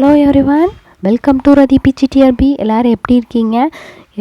Hello everyone welcome to ரதி பிச்சிடிஆர்பி எல்லோரும் எப்படி இருக்கீங்க?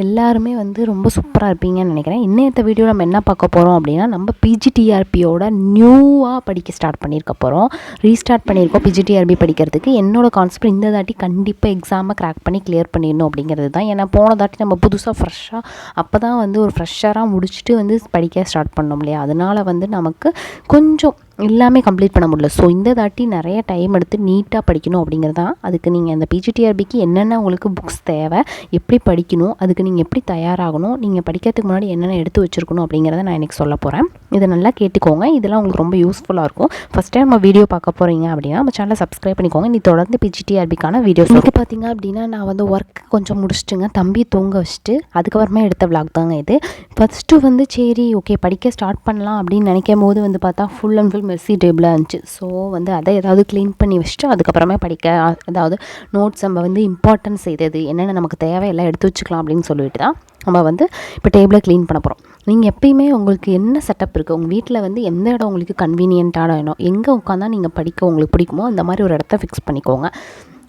எல்லாருமே வந்து ரொம்ப சூப்பராக இருப்பீங்கன்னு நினைக்கிறேன். இன்னத்த வீடியோ நம்ம என்ன பார்க்க போகிறோம் அப்படின்னா நம்ம பிஜிடிஆர்பியோட நியூவாக படிக்க ஸ்டார்ட் பண்ணியிருக்க போகிறோம் ரீஸ்டார்ட் பண்ணியிருக்கோம் பிஜிடிஆர்பி படிக்கிறதுக்கு. என்னோடய கான்செப்ட் இந்த தாட்டி கண்டிப்பாக எக்ஸாமை கிராக் பண்ணி கிளியர் பண்ணிடணும் அப்படிங்கிறது தான். ஏன்னா போன தாட்டி நம்ம புதுசாக ஃப்ரெஷ்ஷாக அப்போ தான் வந்து ஒரு ஃப்ரெஷ்ஷராக முடிச்சுட்டு வந்து படிக்க ஸ்டார்ட் பண்ணோம் இல்லையா? அதனால் வந்து நமக்கு கொஞ்சம் எல்லாமே கம்ப்ளீட் பண்ண முடியல. ஸோ இந்த தாட்டி நிறைய டைம் எடுத்து நீட்டாக படிக்கணும் அப்படிங்கிறது தான் அதுக்கு நீங்கள் அந்த பிஜிடிஆர்பிக்கு என்னென்ன உங்களுக்கு புக்ஸ் தேவை எப்படி படிக்கணும் அதுக்கு நீங்கள் எப்படி தயாராகணும் நீங்கள் படிக்கிறதுக்கு முன்னாடி என்னென்ன எடுத்து வச்சுருக்கணும் அப்படிங்கிறத நான் எனக்கு சொல்ல போகிறேன் இதை நல்லா கேட்டுக்கோங்க. இதெல்லாம் உங்களுக்கு ரொம்ப யூஸ்ஃபுல்லாக இருக்கும். ஃபஸ்ட் டைம் நம்ம வீடியோ பார்க்க போகிறீங்க அப்படின்னா நம்ம சேனலை சப்ஸ்கிரைப் பண்ணிக்கோங்க. நீ தொடர்ந்து பிஜிடிஆர்பிக்கான வீடியோஸ் வந்து பார்த்தீங்க அப்படின்னா நான் வந்து ஒர்க் கொஞ்சம் முடிச்சுட்டுங்க. தம்பி தூங்க வச்சுட்டு அதுக்கப்புறமா எடுத்த விளாக் தாங்க இது. ஃபஸ்ட்டு வந்து சரி ஓகே படிக்க ஸ்டார்ட் பண்ணலாம் அப்படின்னு நினைக்கும் போது வந்து பார்த்தா ஃபுல் அண்ட் ஃபுல் மெஸ்ஸி டேபிளாக இருந்துச்சு. ஸோ வந்து அதை ஏதாவது க்ளீன் பண்ணி வச்சுட்டு அதுக்கப்புறமே படிக்க அதாவது நோட்ஸ் நம்ம வந்து இம்பார்ட்டன்ஸ் செய்தது என்னென்ன நமக்கு தேவையெல்லாம் எடுத்து வச்சுக்கலாம் அப்படின்னு சொல்லிட்டு தான் நம்ம வந்து இப்போ டேபிளை க்ளீன் பண்ண போகிறோம் நீங்கள் எப்பயுமே உங்களுக்கு என்ன செட்டப் இருக்குது உங்கள் வீட்டில் வந்து எந்த இடம் உங்களுக்கு கன்வீனியண்ட்டான இடம்? எங்கே உட்காந்தா நீங்கள் படிக்க உங்களுக்கு பிடிக்குமோ அந்த மாதிரி ஒரு இடத்த ஃபிக்ஸ் பண்ணிக்கோங்க.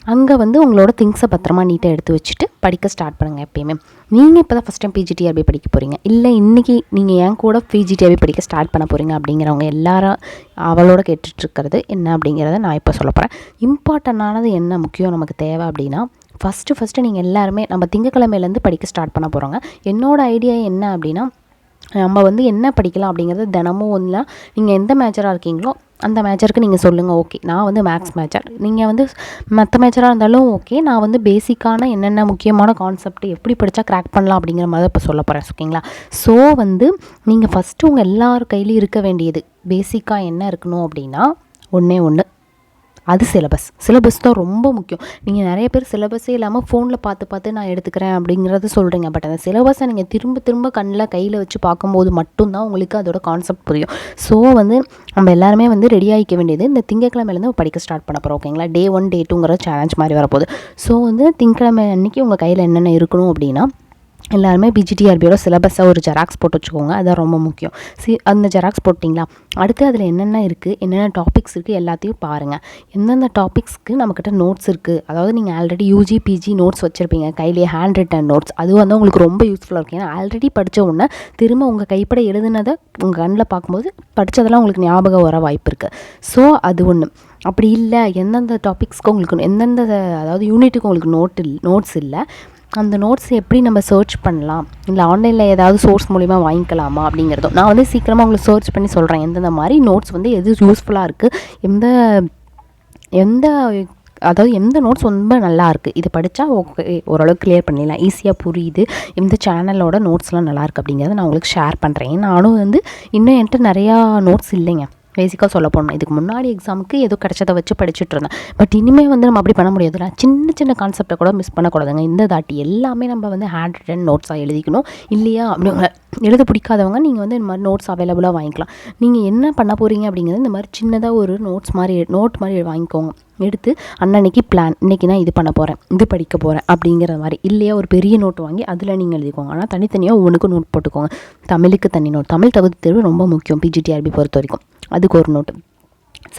அங்கே வந்து உங்களோட திங்ஸை பத்திரமா நீட்டாக எடுத்து வச்சுட்டு படிக்க ஸ்டார்ட் பண்ணுங்கள் எப்பயுமே. நீங்கள் இப்போ தான் ஃபஸ்ட் டைம் பிஜிடிஆர்பி படிக்க போகிறீங்க இல்லை இன்றைக்கி நீங்கள் ஏன் கூட பிஜிடிஆர்பி படிக்க ஸ்டார்ட் பண்ண போகிறீங்க அப்படிங்கிறவங்க எல்லாரும் அவளோட கேட்டுட்ருக்கிறது என்ன அப்படிங்கிறத நான் இப்போ சொல்ல போகிறேன் இம்பார்ட்டண்ட்டானது என்ன முக்கியம் நமக்கு தேவை அப்படின்னா ஃபஸ்ட்டு ஃபஸ்ட்டு நீங்கள் எல்லாருமே நம்ம திங்கக்கிழமையிலேருந்து படிக்க ஸ்டார்ட் பண்ண போகிறோங்க என்னோடய ஐடியா என்ன அப்படின்னா நம்ம வந்து என்ன படிக்கலாம் அப்படிங்கிறது தினமும் ஒன்றா நீங்கள் எந்த மேஜராக இருக்கீங்களோ அந்த மேஜருக்கு நீங்கள் சொல்லுங்கள் ஓகே நான் வந்து மேக்ஸ் மேஜர் நீங்கள் வந்து மற்ற மேஜராக இருந்தாலும் ஓகே நான் வந்து பேசிக்கான என்னென்ன முக்கியமான கான்செப்ட் எப்படி படித்தா கிராக் பண்ணலாம் அப்படிங்கிற மாதிரி இப்போ சொல்ல போகிறேன் ஓகேங்களா ஸோ வந்து நீங்கள் ஃபஸ்ட்டு உங்கள் எல்லார் கையிலையும் இருக்க வேண்டியது பேசிக்காக என்ன இருக்கணும் அப்படின்னா ஒன்றே ஒன்று அது சிலபஸ் சிலபஸ் தான் ரொம்ப முக்கியம். நீங்கள் நிறைய பேர் சிலபஸே இல்லாமல் ஃபோனில் பார்த்து பார்த்து நான் எடுத்துக்கிறேன் அப்படிங்கிறத சொல்கிறீங்க பட் அந்த சிலபஸை நீங்கள் திரும்ப திரும்ப கண்ணில் கையில் வச்சு பார்க்கும்போது மட்டும்தான் உங்களுக்கு அதோட கான்செப்ட் புரியும். ஸோ வந்து நம்ம எல்லாருமே வந்து ரெடி ஆகிக்க வேண்டியது இந்த திங்கக்கிழமையிலேருந்து படிக்க ஸ்டார்ட் பண்ண போகிறோம் ஓகேங்களா டே ஒன் டே டூங்கிற சேலஞ்ச் மாதிரி வரப்போகுது. ஸோ வந்து திங்கக்கிழமை அன்றைக்கி உங்கள் கையில் என்னென்ன இருக்கணும் அப்படின்னா எல்லாருமே பிஜிடிஆர்பியோட சிலபஸை ஒரு ஜெராக்ஸ் போட்டு வச்சுக்கோங்க. அதுதான் ரொம்ப முக்கியம். சி அந்த ஜெராக்ஸ் போட்டிங்களா? அடுத்து அதில் என்னென்ன இருக்குது என்னென்ன டாபிக்ஸ் இருக்குது எல்லாத்தையும் பாருங்கள் எந்தெந்த டாபிக்ஸ்க்கு நம்மக்கிட்ட நோட்ஸ் இருக்குது அதாவது நீங்கள் ஆல்ரெடி யூஜி பிஜி நோட்ஸ் வச்சுருப்பீங்க. கையிலேயே ஹேண்ட் ரிட்டன் நோட்ஸ் அது வந்து உங்களுக்கு ரொம்ப யூஸ்ஃபுல்லாக இருக்கும். ஏன்னா ஆல்ரெடி படித்த உடனே திரும்ப உங்கள் கைப்பட எழுதுனதை உங்கள் கண்ணில் பார்க்கும்போது படித்ததெல்லாம் உங்களுக்கு ஞாபகம் வர வாய்ப்பு இருக்குது ஸோ அது ஒன்று அப்படி இல்லை எந்தெந்த டாபிக்ஸ்க்கு உங்களுக்கு எந்தெந்த அதாவது யூனிட்டுக்கு உங்களுக்கு நோட் இல் நோட்ஸ் இல்லை. அந்த நோட்ஸ் எப்படி நம்ம சர்ச் பண்ணலாம்? இல்லை ஆன்லைனில் ஏதாவது சோர்ஸ் மூலிமா வாங்கிக்கலாமா அப்படிங்கிறதும். நான் வந்து சீக்கிரமாக உங்களுக்கு சர்ச் பண்ணி சொல்கிறேன் எந்தெந்த மாதிரி நோட்ஸ் வந்து எது யூஸ்ஃபுல்லாக இருக்குது எந்த எந்த அதாவது எந்த நோட்ஸ் ரொம்ப நல்லா இருக்குது இது படித்தா ஓகே ஓரளவுக்கு கிளியர் பண்ணிடலாம். ஈஸியாக புரியுது. எந்த சேனலோட நோட்ஸ்லாம் நல்லாயிருக்கு அப்படிங்கிறத நான் உங்களுக்கு ஷேர் பண்ணுறேன் நானும் வந்து இன்னும் என்கிட்ட நிறையா நோட்ஸ் இல்லைங்க. பேசிக்காக சொல்ல போனோம். இதுக்கு முன்னாடி எக்ஸாமுக்கு ஏதோ கிடச்சதை வச்சு படிச்சுட்டு இருந்தேன். பட் இனிமேல் வந்து நம்ம அப்படி பண்ண முடியாதுல்ல. சின்ன சின்ன கான்செப்டை கூட மிஸ் பண்ணக்கூடாதுங்க. இந்த தாட்டி எல்லாமே நம்ம வந்து ஹேண்ட் ரிட்டன் நோட்ஸாக எழுதிக்கணும். இல்லையா? அப்படி எழுத பிடிக்காதவங்க நீங்கள் வந்து இந்த மாதிரி நோட்ஸ் அவைலபிளாக வாங்கிக்கலாம். நீங்கள் என்ன பண்ண போகிறீங்க அப்படிங்கிறது இந்த மாதிரி சின்னதாக ஒரு நோட்ஸ் மாதிரி நோட் மாதிரி வாங்கிக்கோங்க. எடுத்து அன்னன்னைக்கு பிளான் இன்றைக்கி நான் இது பண்ண போகிறேன் இது படிக்க போகிறேன் அப்படிங்கிற மாதிரி. இல்லையா? ஒரு பெரிய நோட் வாங்கி அதில் நீங்கள் எழுதிக்கோங்க. ஆனால் தனித்தனியாக ஒவ்வொன்றுக்கும் நோட் போட்டுக்கோங்க. தமிழுக்கு தனி நோட் தமிழ் தகுதி தேர்வு ரொம்ப முக்கியம். பிஜிடிஆர்பி பொறுத்த வரைக்கும். அதுக்கு ஒரு நோட்டு.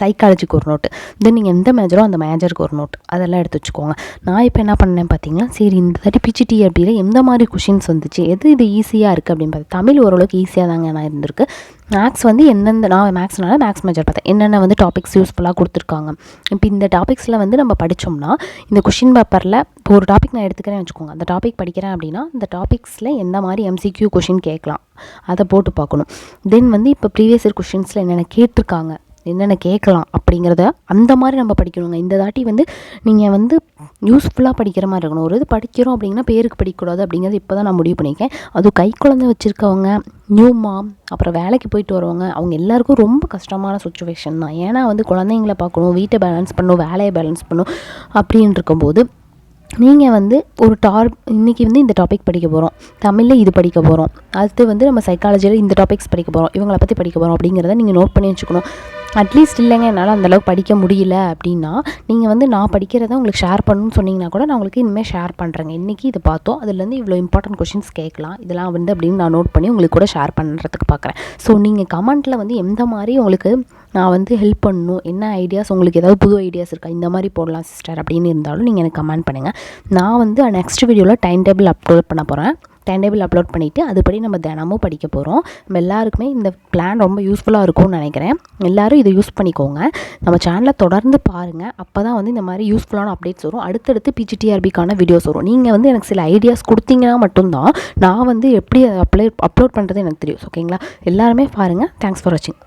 சைக்காலஜிக்கு ஒரு நோட்டு தென் நீங்கள் எந்த மேஜரோ அந்த மேஜருக்கு ஒரு நோட் அதெல்லாம் எடுத்து வச்சுக்கோங்க. நான் இப்போ என்ன பண்ணேன் பார்த்தீங்கன்னா சரி இந்த தாட்டி பிஜிடிஆர்பியில் எந்த மாதிரி கொஷின்ஸ் வந்துச்சு? எது இது ஈஸியாக இருக்குது அப்படின்னு பார்த்தா தமிழ் ஓரளவுக்கு ஈஸியாக தாங்க நான் இருந்திருக்கு. மேக்ஸ் வந்து எந்தெந்த நான் மேக்ஸ்னால மேக்ஸ் மேஜர் பார்த்தேன் என்னென்ன வந்து டாபிக்ஸ் யூஸ்ஃபுல்லாக கொடுத்துருக்காங்க. இப்போ இந்த டாபிக்ஸில் வந்து நம்ம படித்தோம்னா இந்த கொஷின் பேப்பரில் இப்போ ஒரு டாபிக் நான் எடுத்துக்கிறேன் வச்சுக்கோங்க. அந்த டாபிக் படிக்கிறேன் அப்படின்னா இந்த டாபிக்ஸில் எந்த மாதிரி எம்சிக்யூ கொஷின் கேட்கலாம். அதை போட்டு பார்க்கணும். தென் வந்து இப்போ ப்ரீவியஸ் இயர் கொஷின்ஸில் என்னென்ன கேட்டிருக்காங்க? என்னென்ன கேட்கலாம் அப்படிங்கிறத அந்த மாதிரி நம்ம படிக்கணுங்க. இந்த தாட்டி வந்து நீங்கள் வந்து யூஸ்ஃபுல்லாக படிக்கிற மாதிரி இருக்கணும். ஒரு இது படிக்கிறோம் அப்படிங்கன்னா பேருக்கு படிக்கக்கூடாது அப்படிங்கிறது இப்போ தான் நான் முடிவு பண்ணியிருக்கேன். அதுவும் கை குழந்தை வச்சுருக்கவங்க நியூ மாம் அப்புறம் வேலைக்கு போயிட்டு வரவங்க அவங்க எல்லாருக்கும் ரொம்ப கஷ்டமான சுச்சுவேஷன் தான். ஏன்னா வந்து குழந்தைங்கள பார்க்கணும் வீட்டை பேலன்ஸ் பண்ணணும் வேலையை பேலன்ஸ் பண்ணணும் அப்படின்னு இருக்கும்போது நீங்கள் வந்து ஒரு டார் இன்றைக்கி வந்து இந்த டாபிக் படிக்க போகிறோம் தமிழில் இது படிக்க போகிறோம் அடுத்து வந்து நம்ம சைக்காலஜியில் இந்த டாபிக்ஸ் படிக்க போகிறோம் இவங்களை பற்றி படிக்க போகிறோம் அப்படிங்கிறத நீங்கள் நோட் பண்ணி வச்சுக்கணும். அட்லீஸ்ட் இல்லைங்க என்னால் அந்தளவுக்கு படிக்க முடியல அப்படின்னா நீங்கள் வந்து நான் படிக்கிறத உங்களுக்கு ஷேர் பண்ணணும்னு சொன்னீங்கன்னா கூட நான் உங்களுக்கு இனிமேல் ஷேர் பண்ணுறேங்க இன்றைக்கி இது பார்த்தோம். அதுலேருந்து இவ்வளோ இம்பார்ட்டன்ட் கொஷின்ஸ் கேட்கலாம். இதெல்லாம் வந்து அப்படின்னு நான் நோட் பண்ணி உங்களுக்கு கூட ஷேர் பண்ணுறதுக்கு பார்க்குறேன் ஸோ நீங்கள் கமெண்ட்டில் வந்து எந்த மாதிரி உங்களுக்கு நான் வந்து ஹெல்ப் பண்ணணும்? என்ன ஐடியாஸ் உங்களுக்கு ஏதாவது புது ஐடியாஸ் இருக்கா? இந்த மாதிரி போடலாம் சிஸ்டர் அப்படின்னு இருந்தாலும் நீங்கள் எனக்கு கமெண்ட் பண்ணுங்கள் நான் வந்து நெக்ஸ்ட் வீடியோவில் டைம் டேபிள் அப்லோட் பண்ண போகிறேன் டைம் டேபிள் அப்லோட் பண்ணிவிட்டு அதுபடி நம்ம தினமும் படிக்க போகிறோம் நம்ம எல்லாருக்குமே இந்த பிளான் ரொம்ப யூஸ்ஃபுல்லாக இருக்கும்னு நினைக்கிறேன். எல்லோரும் இதை யூஸ் பண்ணிக்கோங்க. நம்ம சேனலை தொடர்ந்து பாருங்கள் அப்போ தான் வந்து இந்த மாதிரி யூஸ்ஃபுல்லான அப்டேட்ஸ் வரும். அடுத்தடுத்து பிஜிடிஆர்பிக்கான வீடியோஸ் வரும். நீங்கள் வந்து எனக்கு சில ஐடியாஸ் கொடுத்தீங்கன்னா மட்டும்தான் நான் வந்து எப்படி அதை அப்ளை அப்லோட் பண்ணுறது எனக்கு தெரியும். ஓகேங்களா எல்லாருமே பாருங்கள் தேங்க்ஸ் ஃபார் வாட்சிங்